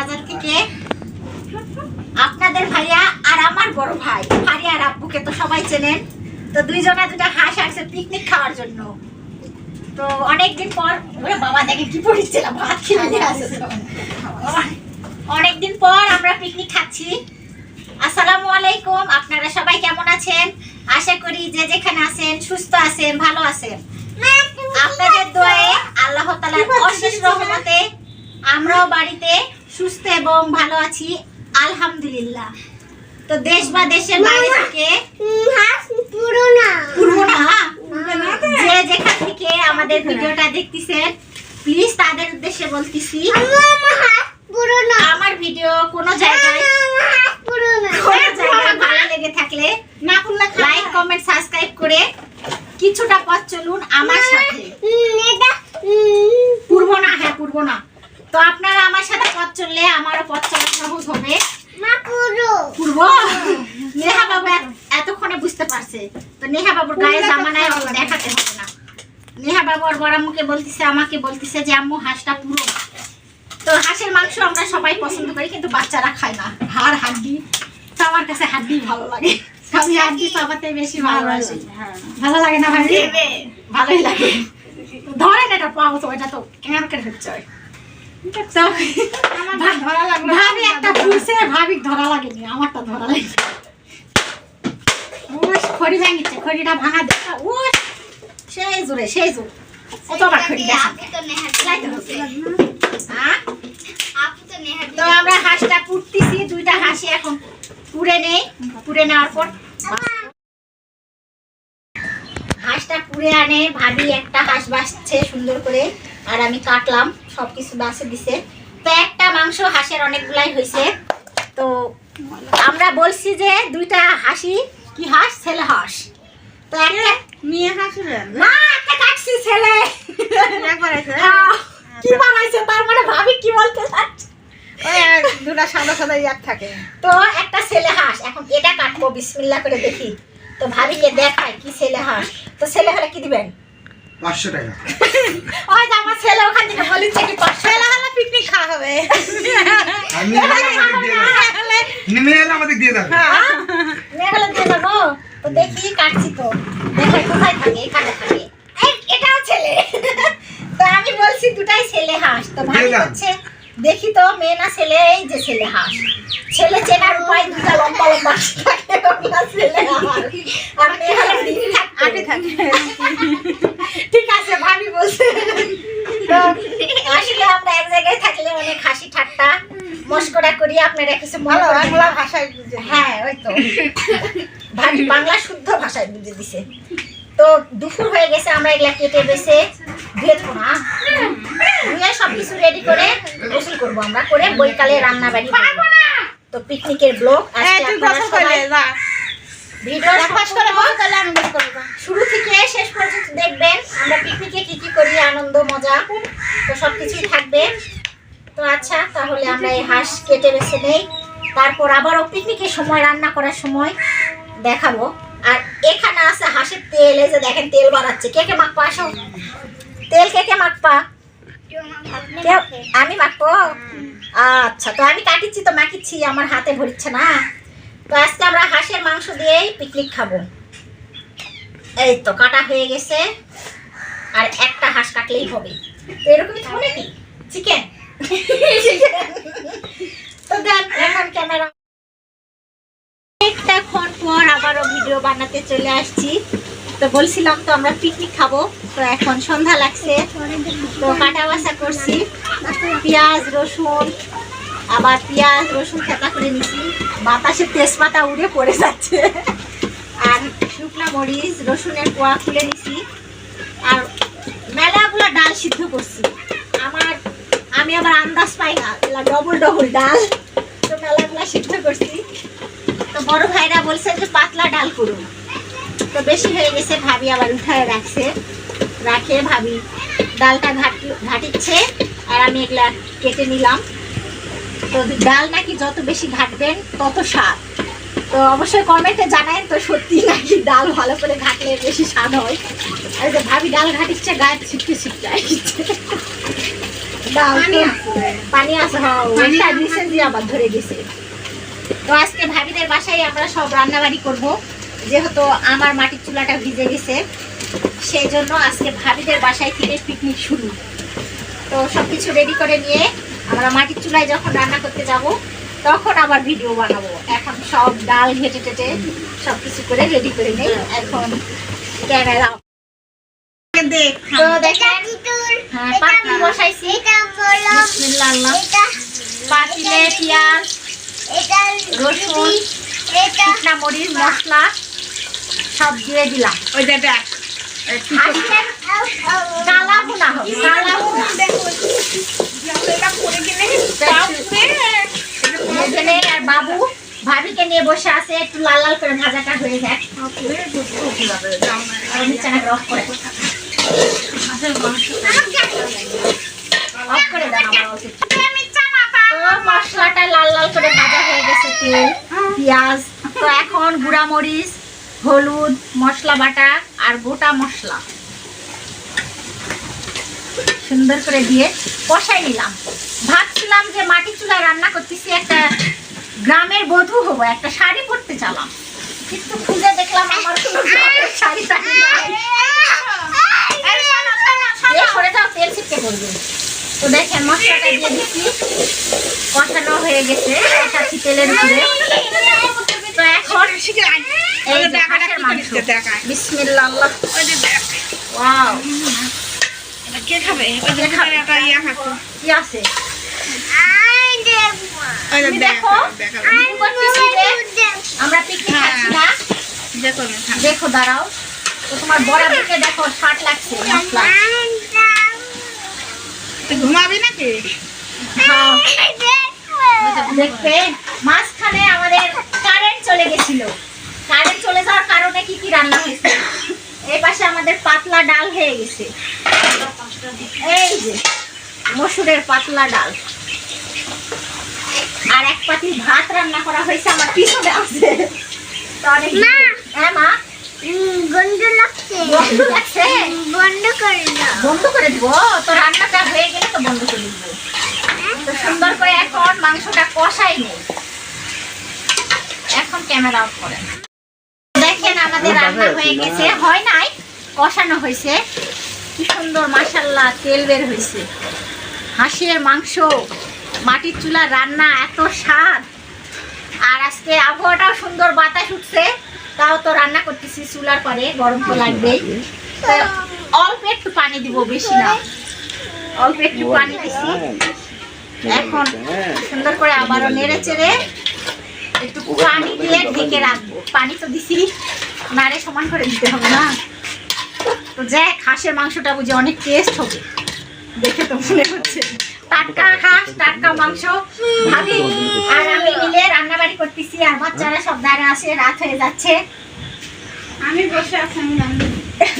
বাজার থেকে আপনাদের ভাইয়া আর আমার বড় ভাই ভাইয়া আর আব্বুকে তো সবাই চেনেন। তো দুইজনে দুটা হাঁস আসছে পিকনিক খাওয়ার জন্য। তো অনেকদিন পর ওরে বাবা দেখে কি পড়েছিলাম ভাত খেয়ে আসে অনেকদিন পর আমরা পিকনিক খাচ্ছি। আসসালামু আলাইকুম আপনারা সবাই কেমন আছেন? আশা করি যে যেখানে আছেন সুস্থ আছেন ভালো আছেন। আপনাদের দোয়ায় আল্লাহ তাআলার অশেষ রহমতে আমরাও বাড়িতে সুস্থ এবং ভালো আছি আলহামদুলিল্লাহ। তো দেশ বা দেশের বাইরে থেকে যে যেখান থেকে আমাদের ভিডিওটা দেখতেছেন প্লিজ তাদের উদ্দেশ্যে বলতেছি আমার ভিডিও কোনো জায়গায় কোনো জায়গায় ভালো লেগে থাকলে লাইক কমেন্ট সাবস্ক্রাইব করে কিছুটা পথ চলুন আমার সাথে। পূর্ব না হ্যাঁ পূর্ব না তো আপনারা আমার সাথে পথ চললে আমারও পথ চলা সহজ হবে। পূর্ব? নেহা বাবু এতক্ষণে বুঝতে পারছে। তো নেহা বাবুর গায়ে জামানায় ওর দেখাতে হবে না। নেহা বাবু আর বলতেছে আমাকে বলতেছে যে আম্মু হাঁসটা পুরো। তো হাঁসের মাংস আমরা সবাই পছন্দ করি কিন্তু বাচ্চারা খায় না। হাড় হাড্ডি। তো আমার কাছে হাড্ডি ভালো লাগে। আমি হাড্ডি চাপাতে বেশি ভালোবাসি ভালো লাগে। না ভাই ভালোই লাগে। ধরেন এটা পাও তো এটা তো কেমন করে হচ্ছে? তো ভাবি একটা পুষে ভাবি ধরা লাগেনি আমারটা ধরা লাগে ওস খড়ি ভাঙিছে খড়িটা ভাঙা দেখা ওস সেই জোরে সেই জোর। ও খড়ি দেখা। যাইতে হচ্ছে তো আমরা হাঁসটা পুড়তেছি দুইটা হাঁসি এখন পুড়ে নেই পুড়ে নেওয়ার পর হাঁসটা পুড়ে আনে ভাবি একটা হাঁস বাসছে সুন্দর করে আর আমি কাটলাম। সবকিছু বাসে দিছে। তো একটা মাংস হাঁসের অনেকগুলাই হয়েছে তো আমরা বলছি যে দুইটা হাসি কি হাঁস? ছেলে হাঁস। তো একটা মেয়ে না? একটা কাটছি ছেলে। হ্যাঁ, কি বানাইছে? তার মানে ভাবি কি বলতে চাচ্ছে? দুটা সাদা সাদা ইয়ার থাকে। তো একটা ছেলে হাঁস। এখন এটা কাটবো বিসমিল্লা করে দেখি। তো ভাবিকে দেখাই কি ছেলে হাঁস। তো ছেলে হলে কি দিবেন? পাঁচশো টাকা। ওই যে আমার ছেলে ওখান থেকে বলেছে কি ছেলে হলে পিকনিক খাওয়া হবে। আমি আমাদের দিয়ে দেবো। নেমে এলে আমাদের দিয়ে দেবে। মেয়ে হলে দিয়ে দেবো। তো দেখি কাটছি তো। দেখে কোথায় থাকে? এখানে থাকে। এটাও ছেলে। তো আমি বলছি দুটাই ছেলে হাঁস। তো ভাই হচ্ছে দেখি তো মেয়ে না ছেলে এই যে ছেলে হাঁস। ছেলে চেনার উপায় দুটা লম্বা লম্বা থাকে ছেলে আর মেয়ে হলে আটে থাকে। ঠিক আছে ভাবি বলছে। আসলে আমরা এক জায়গায় থাকলে অনেক হাসি ঠাট্টা মস্করা করি আপনারা কিছু ভালো বাংলা ভাষায় বুঝে। হ্যাঁ ওই তো। ভাবি বাংলা শুদ্ধ ভাষায় বুঝে দিছে। তো দুপুর হয়ে গেছে আমরা এগুলা কেটে বেছে ধুয়ে না ধুয়ে সব কিছু রেডি করে গোসল করব আমরা করে বৈকালে রান্না বাড়ি। তো পিকনিকের ব্লগ এই আজকে তুই আপনারা গোসল সবাই করলে যা। ভিডিও ফাঁস করে গোসল করলে আমি গোসল করব। যা। শুরু থেকে শেষ পর্যন্ত দেখবেন আমরা পিকনিকে কি কি করি আনন্দ মজা তো সব কিছুই থাকবে। তো আচ্ছা তাহলে আমরা এই হাঁস কেটে বেছে নেই। তারপর আবারও পিকনিকের সময় রান্না করার সময় দেখাবো। আর এখানে আছে হাঁসের তেল এই যে দেখেন তেল বাড়াচ্ছে। কে কে মাখপা আসো। তেল কে কে কেউ আমি মাখবো? আচ্ছা তো আমি কাটিচ্ছি তো মাখিচ্ছি আমার হাতে ভরিচ্ছে না। তো আজকে আমরা হাঁসের মাংস দিয়েই পিকনিক খাব। এই তো কাটা হয়ে গেছে। আর একটা হাঁস কাটলেই হবে। তো এরকমই থাকবে নাকি চিকেন তো দেন এখন ক্যামেরা অনেকটাক্ষণ পর আবারও ভিডিও বানাতে চলে আসছি। তো বলছিলাম তো আমরা পিকনিক খাব। তো এখন সন্ধ্যা লাগছে। তো কাটা বাসা করছি। পেঁয়াজ, রসুন, আবার পেঁয়াজ, রসুন খেতা করে নিছি। বাতাসে তেজপাতা উড়ে পড়ে যাচ্ছে। আর শুকনো মরিচ, রসুনের কোয়া খুলে নিছি। আর মেলাগুলো ডাল সিদ্ধ করছি। আমার আমি আবার আন্দাজ পাই না। ডবল ডবল ডাল। তো মেলাগুলো সিদ্ধ করছি। তো বড় ভাইরা বলছে যে পাতলা ডাল করুন। তো বেশি হয়ে গেছে ভাবি আবার উঠায় রাখছে। রাখে ভাবি ডালটা ঘাট ঘাটিচ্ছে আর আমি এগুলা কেটে নিলাম। তো ডাল নাকি যত বেশি ঘাটবেন তত স্বাদ। তো অবশ্যই কমেন্টে জানাই তো সত্যি নাকি ডাল ভালো করে ঘাটলে বেশি স্বাদ হয়। আর যে ভাবি ডাল ঘাটিচ্ছে গায়ে ছিটকে ছিটকে পানি আছে। হ্যাঁ ওইটা রিসেন্টলি আবার ধরে গেছে তো আজকে ভাবিদের বাসায় আমরা সব রান্না বাড়ি করব। যেহেতু আমার মাটির চুলাটা ভিজে গেছে সেই জন্য আজকে ভাবিদের বাসায় থেকে পিকনিক শুরু। তো সব কিছু রেডি করে নিয়ে আমরা মাটির চুলায় যখন রান্না করতে যাব তখন আবার ভিডিও বানাবো। এখন সব ডাল ঘেটে টেটে সব কিছু করে রেডি করে নেই। এখন ক্যামেরা দেখ তো দেখেন হ্যাঁ পাতিল বসাইছি। পাতিলে পেঁয়াজ রসুন মরিচ মশলা। সব দিয়ে দিলাম। দেখ। কালা হবে কালা ভুনা আর বাবু ভাবিকে নিয়ে বসে আছে একটু লাল লাল করে ভাজাটা হয়ে যায় মশলাটা লাল লাল করে ভাজা হয়ে গেছে তেল পেঁয়াজ তো এখন গুঁড়া মরিচ হলুদ মশলা বাটা আর গোটা মশলা। সুন্দর করে দিয়ে কষাই নিলাম। ভাবছিলাম যে মাটি চুলায় রান্না করতেছি একটা গ্রামের বধূ হব একটা শাড়ি পরতে চালাম। কিন্তু খুঁজে দেখলাম আমার কোনো শাড়ি টাড়ি নাই। এ, সরে যাও তেল ছিটকে পড়বে। তো দেখেন মশলাটা দিয়ে দিচ্ছি। কষানো হয়ে গেছে কষাচ্ছি তেলের উপরে? তো এখন আল্লাহ ওয়াও। কে খাবে? কি আছে। আমরা পিকনিক খাচ্ছি না। দেখো না খাবে দেখো দাঁড়াও। তো তোমার বড় দিকে দেখো ষাট লাগছে ঘুমাবি নাকি? হ্যাঁ, দেখবে মাঝখানে আমাদের কারেন্ট চলে গেছিল। কারেন্ট চলে যাওয়ার কারণে কি কি রান্না হয়েছে? এই পাশে আমাদের পাতলা ডাল হয়ে গেছে। এই যে মসুরের পাতলা ডাল। আর এক পাতি ভাত রান্না করা হয়েছে আমার পিছনে আছে। হ্যাঁ মা? গন্ধ লাগছে। গন্ধ লাগছে? বন্ধ করে দাও। বন্ধ করে দিব? তো রান্নাটা হয়ে গেলে তো বন্ধ করে দিব। তো সুন্দর করে এখন মাংসটা কষাই নেই এখন ক্যামেরা অফ করেন। দেখেন আমাদের রান্না হয়ে গেছে। হয়। নাই কষানো হয়েছে। কি সুন্দর মাসাল্লাহ তেল বের হয়েছে। হাঁসের মাংস মাটির চুলার রান্না এত স্বাদ। আর আজকে আবহাওয়াটাও সুন্দর বাতাস উঠছে। তাও তো রান্না করতেছি চুলার পরে গরম তো লাগবেই। অল্প একটু পানি দিব বেশি না। অল্প একটু পানি দিছি। এখন সুন্দর করে আবারও নেড়ে চেড়ে একটু পানি দিয়ে ঢেকে রাখব। পানি তো দিছি। নাড়ে সমান করে দিতে হবে না। তো যাক হাঁসের মাংসটা বুঝি অনেক টেস্ট হবে। দেখে তো মনে হচ্ছে। টাটকা হাঁস টাটকা মাংস ভাবি। আর আমি মিলে রান্নাবাড়ি করতেছি। আর বাচ্চারা সব দাঁড়া আসে রাত হয়ে যাচ্ছে। আমি বসে আছি আমি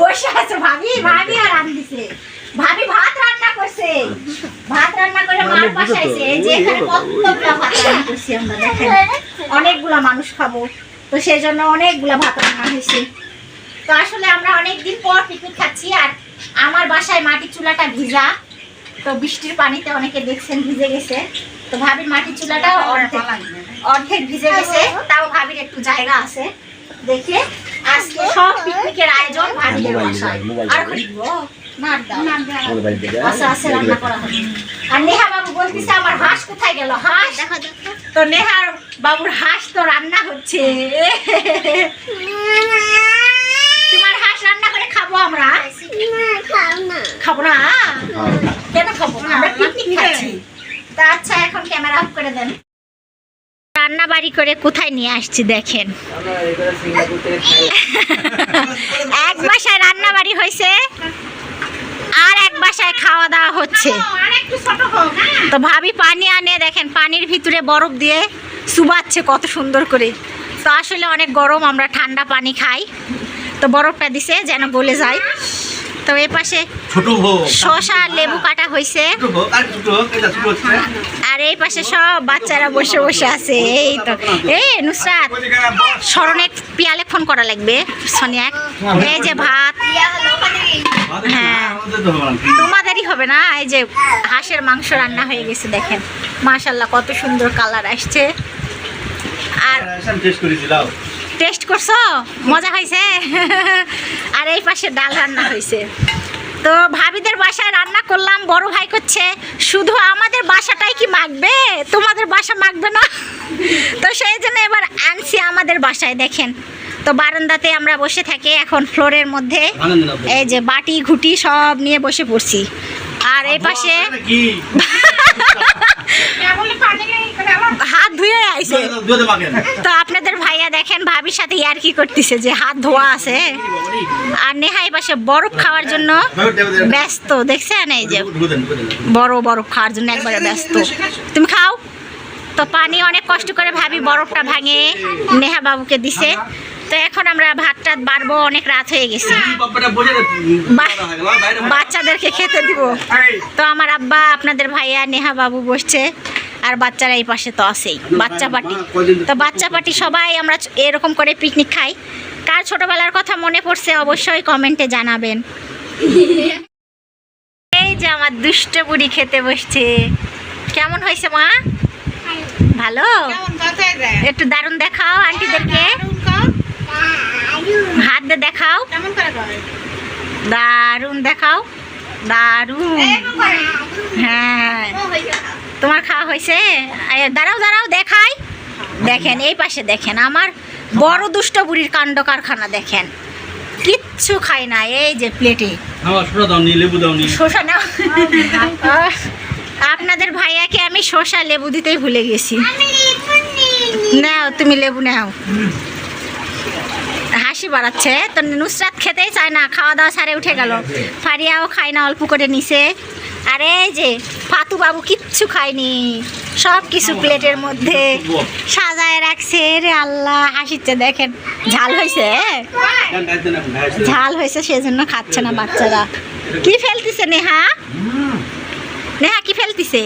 বসে আছে ভাবি? ভাবি আর রান দিছে। ভাবি ভাত রান্না করছে। ভাত রান্না করে মার পাশাইছে এই যে এখানে কতগুলা ভাত রান্না করছি আমরা দেখেন। অনেকগুলা মানুষ খাব। তো সেই জন্য অনেকগুলা ভাত রান্না হয়েছে। তো আসলে আমরা অনেক দিন পর পিকনিক খাচ্ছি আর আমার বাসায় মাটির চুলাটা ভিজা। তো বৃষ্টির পানিতে অনেকে দেখছেন ভিজে গেছে। তো ভাবির মাটির চুলাটা অর্ধেক অর্ধেক ভিজে গেছে। তাও ভাবির একটু জায়গা আছে। দেখে আজকে সব পিকনিকের আয়োজন বাসায় আর দিব? দাও আচ্ছা আচ্ছা রান্না করা হবে। আর নেহা বাবু বলতেছে আমার হাঁস কোথায় গেল? হাঁস? দেখো দেখো তো নেহার বাবুর হাঁস তো রান্না হচ্ছে। তোমার হাঁস রান্না করে খাব আমরা? না খাও না? খাব না কেন খাব? না আমরা পিকনিক খাচ্ছি। তা আচ্ছা এখন ক্যামেরা অফ করে দেন। রান্না বাড়ি করে কোথায় নিয়ে আসছি দেখেন। এক বাসায় রান্না বাড়ি হয়েছে, আর এক বাসায় খাওয়া দাওয়া হচ্ছে। তো ভাবি পানি আনে, দেখেন পানির ভিতরে বরফ দিয়ে চুবাচ্ছে কত সুন্দর করে। তো আসলে অনেক গরম, আমরা ঠান্ডা পানি খাই। তো বরফটা দিছে, যেন গলে যায়। তো এ পাশে শশা আর লেবু কাটা হয়েছে আর এই পাশে সব বাচ্চারা বসে বসে আছে। এই তো। এই নুসরাত স্মরণে পিয়ালে ফোন করা লাগবে সোনিয়া এই যে ভাত। হ্যাঁ। তোমাদেরই হবে না? এই যে হাঁসের মাংস রান্না হয়ে গেছে দেখেন। মাশাল্লাহ কত সুন্দর কালার আসছে। আর টেস্ট করেছি? মজা হয়েছে? আর এই পাশে ডাল রান্না হয়েছে। তো ভাবিদের বাসায় রান্না করলাম বড় ভাই করছে শুধু আমাদের বাসাটাই কি মাখবে? তোমাদের বাসা মাখবে না? তো সেই জন্য এবার আনছি আমাদের বাসায় দেখেন। তো বারান্দাতে আমরা বসে থাকি এখন ফ্লোরের মধ্যে। এই যে বাটি ঘুটি সব নিয়ে বসে পড়ছি। আর এই পাশে হাত ধুয়ে আইছে। তো আপনাদের ভাইয়া দেখেন ভাবির সাথে ইয়ার কি করতেছে যে হাত ধোয়া আছে। আর নেহাই পাশে বরফ খাওয়ার জন্য ব্যস্ত দেখছেন এই যে? বড় বরফ খাওয়ার জন্য একবারে ব্যস্ত। তুমি খাও। তো পানি অনেক কষ্ট করে ভাবি বরফটা ভাঙে নেহা বাবুকে দিছে। তো এখন আমরা ভাত টাত বাড়বো অনেক রাত হয়ে গেছে। বাচ্চাদেরকে খেতে দিব। তো আমার আব্বা আপনাদের ভাইয়া নেহা বাবু বসছে। আর বাচ্চারা এই পাশে তো আছেই। বাচ্চা পার্টি। তো বাচ্চা পার্টি সবাই আমরা এরকম করে পিকনিক খাই। কার ছোটবেলার কথা মনে পড়ছে অবশ্যই কমেন্টে জানাবেন। এই যে আমার দুষ্ট বুড়ি খেতে বসছে। কেমন হয়েছে মা? ভালো? একটু দারুণ দেখাও আন্টিদেরকে। দারুণ হাত দিয়ে দেখাও। কেমন করে করে? দারুণ দেখাও। দারুণ। হ্যাঁ। তোমার খাওয়া হয়েছে? দাঁড়াও দাঁড়াও দেখাই। দেখেন এই পাশে দেখেন আমার বড় দুষ্ট বুড়ির কাণ্ড কারখানা দেখেন। কিচ্ছু খাই না এই যে প্লেটে। নি আপনাদের ভাইয়াকে আমি শসা লেবু দিতেই ভুলে গেছি। নাও তুমি লেবু নাও। হাসি বাড়াচ্ছে। তো নুসরাত খেতেই চায় না খাওয়া দাওয়া সারে উঠে গেল। ফারিয়াও খায় না অল্প করে নিছে। আর এই যে ফাতু বাবু কিচ্ছু খায়নি। সব কিছু প্লেটের মধ্যে সাজায় রাখছে। রে আল্লাহ হাসিচ্ছে দেখেন, ঝাল হয়েছে ঝাল হয়েছে, সেজন্য খাচ্ছে না বাচ্চারা। কি ফেলতেছে নেহা? নেহা কি ফেলতেছে?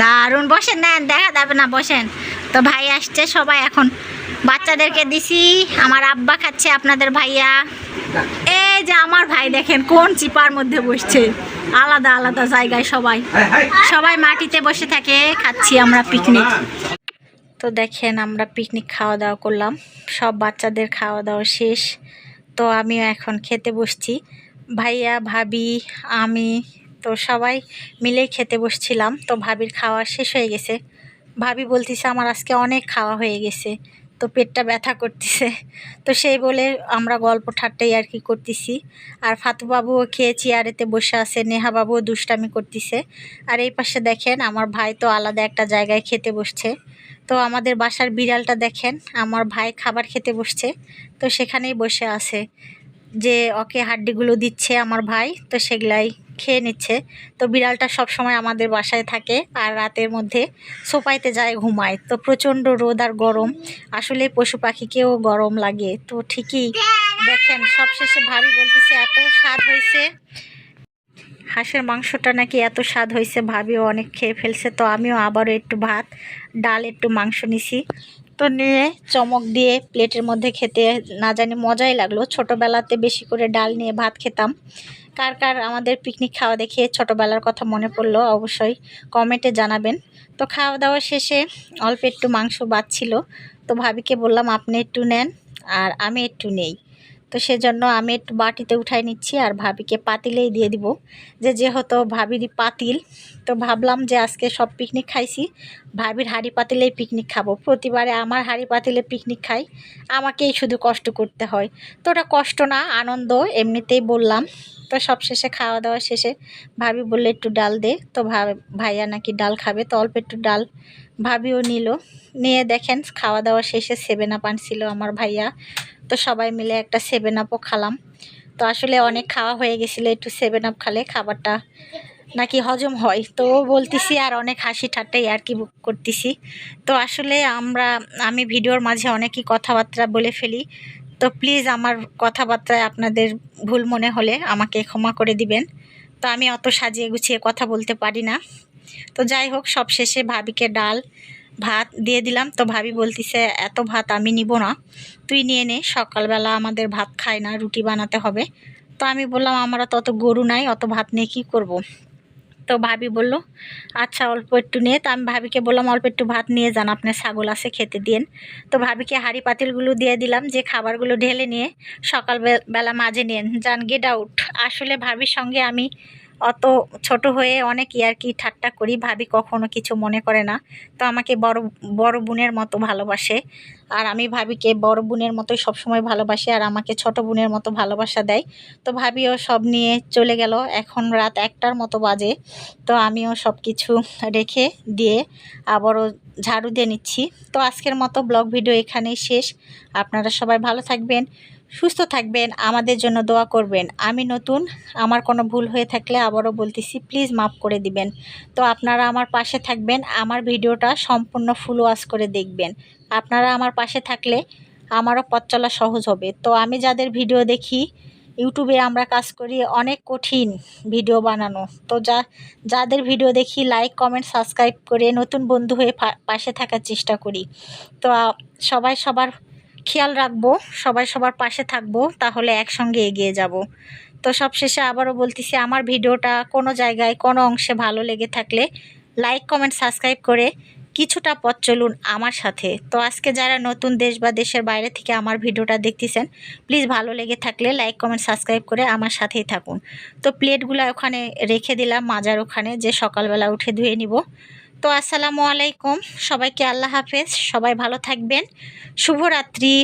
দারুণ, বসেন, নেন, দেখা যাবে না, বসেন। তো ভাই আসছে, সবাই এখন বাচ্চাদেরকে দিছি। আমার আব্বা খাচ্ছে, আপনাদের ভাইয়া। এই যে আমার ভাই দেখেন কোন চিপার মধ্যে বসছে। আলাদা আলাদা জায়গায় সবাই। সবাই মাটিতে বসে থাকে খাচ্ছি আমরা পিকনিক তো দেখেন আমরা পিকনিক খাওয়া দাওয়া করলাম। সব বাচ্চাদের খাওয়া দাওয়া শেষ। তো আমিও এখন খেতে বসছি। ভাইয়া ভাবি আমি তো সবাই মিলেই খেতে বসছিলাম। তো ভাবির খাওয়া শেষ হয়ে গেছে। ভাবি বলতেছে আমার আজকে অনেক খাওয়া হয়ে গেছে। তো পেটটা ব্যথা করতেছে। তো সেই বলে আমরা গল্প ঠাট্টাই আর কি করতেছি। আর ফাতুবাবুও খেয়ে চেয়ারেতে বসে আছে নেহা বাবুও দুষ্টামি করতেছে। আর এই পাশে দেখেন, আমার ভাই তো আলাদা একটা জায়গায় খেতে বসছে। তো আমাদের বাসার বিড়ালটা দেখেন, আমার ভাই খাবার খেতে বসছে। তো সেখানেই বসে আছে। যে ওকে হাড্ডিগুলো দিচ্ছে আমার ভাই, তো সেগুলাই খেয়ে নিচ্ছে। তো বিড়ালটা সব সময় আমাদের বাসায় থাকে আর রাতের মধ্যে সোফাইতে যায় ঘুমায়। তো প্রচণ্ড রোদ আর গরম। আসলে পশু পাখিকেও গরম লাগে। তো ঠিকই দেখেন, সবশেষে ভাবি বলতেছে, এত স্বাদ হয়েছে। হাঁসের মাংসটা নাকি এত স্বাদ হয়েছে ভাবিও অনেক খেয়ে ফেলছে। তো আমিও আবারও একটু ভাত, ডাল, একটু মাংস নিছি। তো নিয়ে চমক দিয়ে প্লেটের মধ্যে খেতে না জানি মজাই লাগল। ছোটোবেলাতে বেশি করে ডাল নিয়ে ভাত খেতাম। কার কার আমাদের পিকনিক খাওয়া দেখে ছোটোবেলার কথা মনে পড়ল অবশ্যই কমেন্টে জানাবেন। তো খাওয়া দাওয়া শেষে অল্প একটু মাংস বাঁচছিল তো ভাবিকে বললাম, আপনি একটু নেন আর আমি একটু নেই। তো সেজন্য আমি একটু বাটিতে উঠাই নিচ্ছি আর ভাবিকে পাতিলেই দিয়ে দিব। যে যেহেতু ভাবিরই পাতিল, তো ভাবলাম যে আজকে সব পিকনিক খাইছি। ভাবির হাঁড়ি পাতিলেই পিকনিক খাব। প্রতিবারে আমার হাড়ি পাতিলে পিকনিক খাই, আমাকেই শুধু কষ্ট করতে হয়। তো ওটা কষ্ট না, আনন্দ, এমনিতেই বললাম। তো সব শেষে খাওয়া দাওয়া শেষে ভাবি বললে, একটু ডাল দে। তো ভাইয়া নাকি ডাল খাবে, তো অল্প একটু ডাল ভাবিও নিল। নিয়ে দেখেন খাওয়া দাওয়া শেষে সেভেন আপ আনছিল আমার ভাইয়া। তো সবাই মিলে একটা সেভেন আপও খালাম। তো আসলে অনেক খাওয়া হয়ে গেছিল একটু সেভেন আপ খালে খাবারটা নাকি হজম হয়। তো বলতেছি, আর অনেক হাসি ঠাট্টাই আর কি বুক করতেছি। তো আসলে আমরা, আমি ভিডিওর মাঝে অনেকই কথাবার্তা বলে ফেলি। তো প্লিজ আমার কথাবার্তায় আপনাদের ভুল মনে হলে আমাকে ক্ষমা করে দিবেন। তো আমি অত সাজিয়ে গুছিয়ে কথা বলতে পারি না। তো যাই হোক, সব শেষে ভাবিকে ডাল, ভাত দিয়ে দিলাম। তো ভাবি বলতিছে, এত ভাত আমি নিব না। তুই নিয়ে নে, সকালবেলা আমাদের ভাত খায় না, রুটি বানাতে হবে। তো আমি বললাম, আমরা তত গরু নাই, অত ভাত নিয়ে কী করব। তো ভাবি বলল আচ্ছা অল্প একটু নিয়ে তো আমি ভাবিকে বললাম, অল্প একটু ভাত নিয়ে যান, আপনার ছাগল আছে, খেতে দিন তো ভাবিকে হাঁড়ি পাতিলগুলো দিয়ে দিলাম, যে খাবারগুলো ঢেলে নিয়ে সকালবেলা মাঝে নিয়ে যান, গেট আউট। আসলে ভাবির সঙ্গে আমি অত ছোট হয়ে অনেক ইয়ার্কি ঠাট্টা করি। ভাবি কখনো কিছু মনে করে না। তো আমাকে বড় বড় বোনের মতো ভালোবাসে। আর আমি ভাবিকে বড় বোনের মতোই সবসময় ভালোবাসি আর আমাকে ছোট বোনের মতো ভালোবাসা দেয়। তো ভাবিও সব নিয়ে চলে গেল। এখন রাত একটার মতো বাজে। তো আমিও সব কিছু রেখে দিয়ে আবারও ঝাড়ু দিয়ে নিচ্ছি। তো আজকের মতো ব্লগ ভিডিও এখানেই শেষ। আপনারা সবাই ভালো থাকবেন, সুস্থ থাকবেন, আমাদের জন্য দোয়া করবেন। আমি নতুন, আমার কোনো ভুল হয়ে থাকলে আবারও বলতেছি প্লিজ মাফ করে দিবেন। তো আপনারা আমার পাশে থাকবেন, আমার ভিডিওটা সম্পূর্ণ ফুল ওয়াশ করে দেখবেন। আপনারা আমার পাশে থাকলে আমারও পথ চলা সহজ হবে। তো আমি যাদের ভিডিও দেখি, ইউটিউবে আমরা কাজ করি অনেক কঠিন ভিডিও বানানো। তো যা, যাদের ভিডিও দেখি লাইক কমেন্ট সাবস্ক্রাইব করে নতুন বন্ধু হয়ে পাশে থাকার চেষ্টা করি। তো সবাই সবার খেয়াল রাখব, সবাই সবার পাশে থাকব, তাহলে একসঙ্গে এগিয়ে যাব। তো সবশেষে আবারও বলতেছি, আমার ভিডিওটা কোনো জায়গায়, কোনো অংশে ভালো লেগে থাকলে লাইক কমেন্ট সাবস্ক্রাইব করে কিছুটা পথ চলুন আমার সাথে। তো আজকে যারা নতুন দেশ বা দেশের বাইরে থেকে আমার ভিডিওটা দেখতেছেন প্লিজ ভালো লেগে থাকলে লাইক কমেন্ট সাবস্ক্রাইব করে আমার সাথেই থাকুন। তো প্লেটগুলো ওখানে রেখে দিলাম, মাজার ওখানে, যে সকালবেলা উঠে ধুয়ে নিব। তো আসসালামু আলাইকুম, সবাইকে আল্লাহ হাফেজ, সবাই ভালো থাকবেন। শুভরাত্রি।